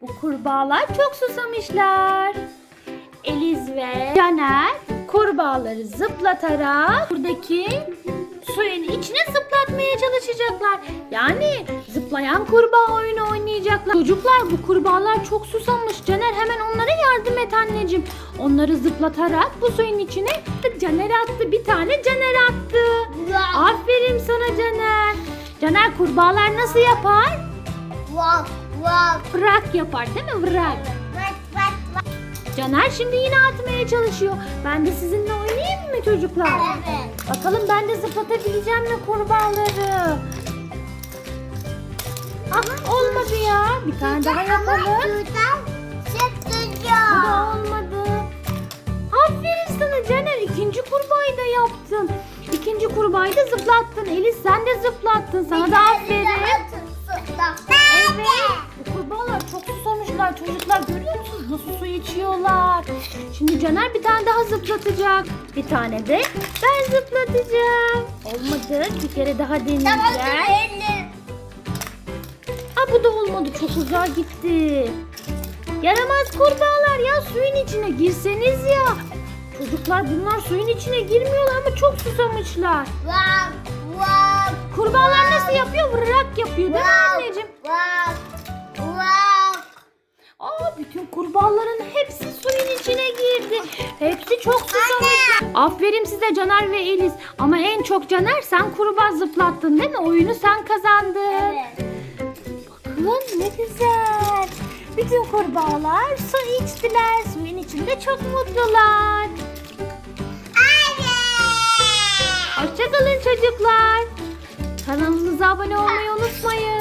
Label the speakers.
Speaker 1: Bu kurbağalar çok susamışlar. Eliz ve Caner kurbağaları zıplatarak buradaki suyun içine zıplatmaya çalışacaklar. Yani zıplayan kurbağa oyunu oynayacaklar. Çocuklar bu kurbağalar çok susamış. Caner hemen onlara yardım et anneciğim. Onları zıplatarak bu suyun içine Caner attı. Bir tane Caner attı. Aferin sana Caner. Caner kurbağalar nasıl yapar?
Speaker 2: Vak vak
Speaker 1: Vrak yapar değil mi? Vrak.
Speaker 2: vak vak vak.
Speaker 1: Caner şimdi yine atmaya çalışıyor. Ben de sizinle oynayayım mı çocuklar?
Speaker 2: Evet.
Speaker 1: Bakalım ben de zıplatabileceğim mi kurbağaları? Ah olmadı ya. Bir tane daha yapalım. Bu da olmadı. Aferin sana Caner. İkinci kurbağayı da yaptın. İkinci kurbağayı da zıplattın. Elis sen de zıplattın. Sana da aferin. Çocuklar. Görüyor musunuz nasıl su içiyorlar? Şimdi Caner bir tane daha zıplatacak. Bir tane de ben zıplatacağım. Olmadı. Bir kere daha deneyeceğim. Ha bu da olmadı. Çok uzağa gitti. Yaramaz kurbağalar ya suyun içine girseniz ya. Çocuklar bunlar suyun içine girmiyorlar ama çok susamışlar.
Speaker 2: Vak vak
Speaker 1: Kurbağalar nasıl yapıyor? Vırak yapıyor değil mi anneciğim? Kurbağaların hepsi suyun içine girdi. Hepsi çok susamış. Aferin size Caner ve Eliz. Ama en çok Caner sen kurbağa zıplattın değil mi? Oyunu sen kazandın.
Speaker 2: Evet.
Speaker 1: Bakın ne güzel. Bütün kurbağalar su içtiler. Suyun içinde çok mutlular. Hoşçakalın çocuklar. Kanalımıza abone olmayı unutmayın.